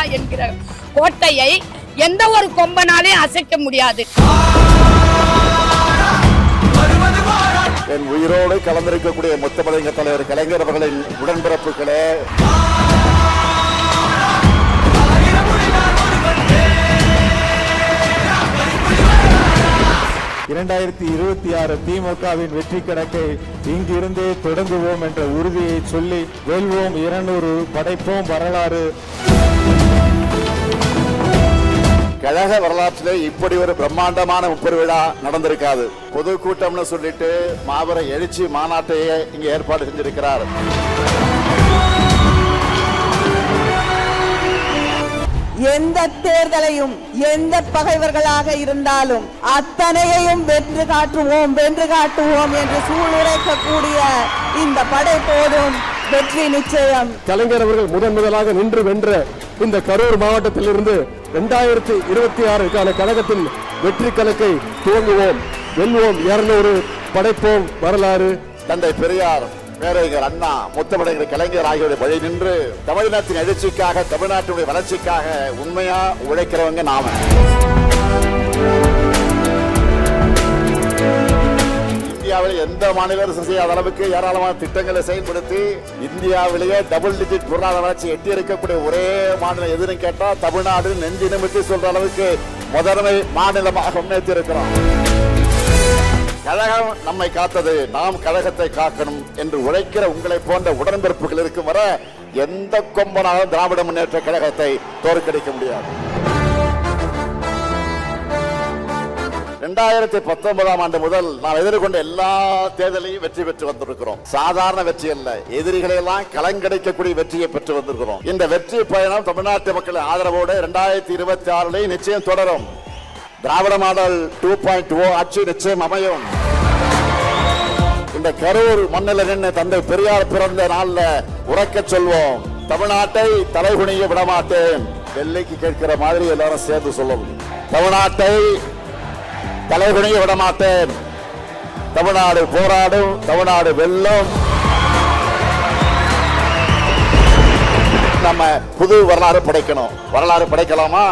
என்கிற கோட்டையை எந்த ஒரு கொம்பனாலையும் அசைக்க முடியாது. என் உயிரோடு கலந்திருக்கக்கூடிய முத்தமலைங்க தலைவர் கலைஞர் அவர்களின் உடன்பிறப்புகளே. இரண்டாயிரத்தி இருபத்தி ஆறு திமுகவின் வெற்றி கணக்கை இங்கிருந்தே தொடங்குவோம் என்ற உறுதியை சொல்லி வெல்வோம். இருநூறு படைப்போம் வரலாறு. கழக வரலாற்றிலே இப்படி ஒரு பிரம்மாண்டமான முப்பது விழா நடந்திருக்காது. பொதுக்கூட்டம்னு சொல்லிட்டு மாபெரும் எழுச்சி மாநாட்டையே இங்க ஏற்பாடு செஞ்சிருக்கிறார். எந்த தேர்தலையும் எந்த பகைவர்களாக இருந்தாலும் அத்தனையையும் வென்று காட்டுவோம் வென்று காட்டுவோம் என்று சூளுரைக்கக்கூடிய இந்த படை போதும் வெற்றி நிச்சயம். கலைஞர் அவர்கள் முதன் முதலாக நின்று வென்ற இந்த கரூர் மாவட்டத்திலிருந்து இரண்டாயிரத்தி இருபத்தி ஆறுக்கான கழகத்தின் வெற்றி கணக்கை துவங்குவோம். வெல்வோம். இருநூறு படைப்போம். வரலாறு. தந்தை பெரியார் பேரறிஞர் அண்ணா முத்தமிழர் கலைஞர் ஆகியோருடைய வழி நின்று தமிழினத்தின் எழுச்சிக்காக தமிழ்நாட்டினுடைய வளர்ச்சிக்காக உண்மையா உழைக்கிறவங்க நாம. இந்தியாவில் எந்த மாநில அரசு செய்யாத அளவுக்கு ஏராளமான திட்டங்களை செயல்படுத்தி இந்தியாவிலேயே டபுள் டிஜிட் பொருளாதார வளர்ச்சி எட்டி இருக்கக்கூடிய ஒரே மாநிலம் எதுன்னு கேட்டால் தமிழ்நாடு நெஞ்சு நிமித்தி சொல்ற அளவுக்கு முதன்மை மாநிலமாக முன்னேற்றி இருக்கிறோம் கழகம் நம்மை காத்தது நாம் கழகத்தை காக்கணும் என்று உழைக்கிற உங்களை போன்ற உடன்பிறப்புகள் இருக்கும் வர எந்த கொம்பனாலும் திராவிட முன்னேற்ற கழகத்தை தோற்கடிக்க முடியாது. ரெண்டாயிரத்தி பத்தொன்பதாம் ஆண்டு முதல் நாம் எதிர்கொண்ட எல்லா தேர்தலையும் வெற்றி பெற்று வந்திருக்கிறோம். சாதாரண வெற்றி அல்ல எதிரிகளை எல்லாம் கலங்கடிக்கக்கூடிய வெற்றியை பெற்று வந்திருக்கிறோம். இந்த வெற்றி பயணம் தமிழ்நாட்டு மக்களின் ஆதரவோடு இரண்டாயிரத்தி இருபத்தி ஆறுலையும் நிச்சயம் தொடரும். திராவிட மாடல் டூ பாயிண்ட் ஓ ஆட்சி நிச்சயம் அமையும். இந்த கரூர் மண்ணில் நின்று தந்தை பெரியார் பிறந்த நாள்ல உறக்க சொல்வோம். தமிழ்நாட்டை தலைகுனிய விடமாட்டேன். டெல்லிக்கு கேட்கிற மாதிரி எல்லாரும் சேர்ந்து சொல்லணும் தமிழ்நாட்டை தலைகுனிய விடமாட்டேன் தமிழ்நாடு போராடும் தமிழ்நாடு வெல்லும். நம்ம புது வரலாறு படைக்கணும். வரலாறு படைக்கலாமா?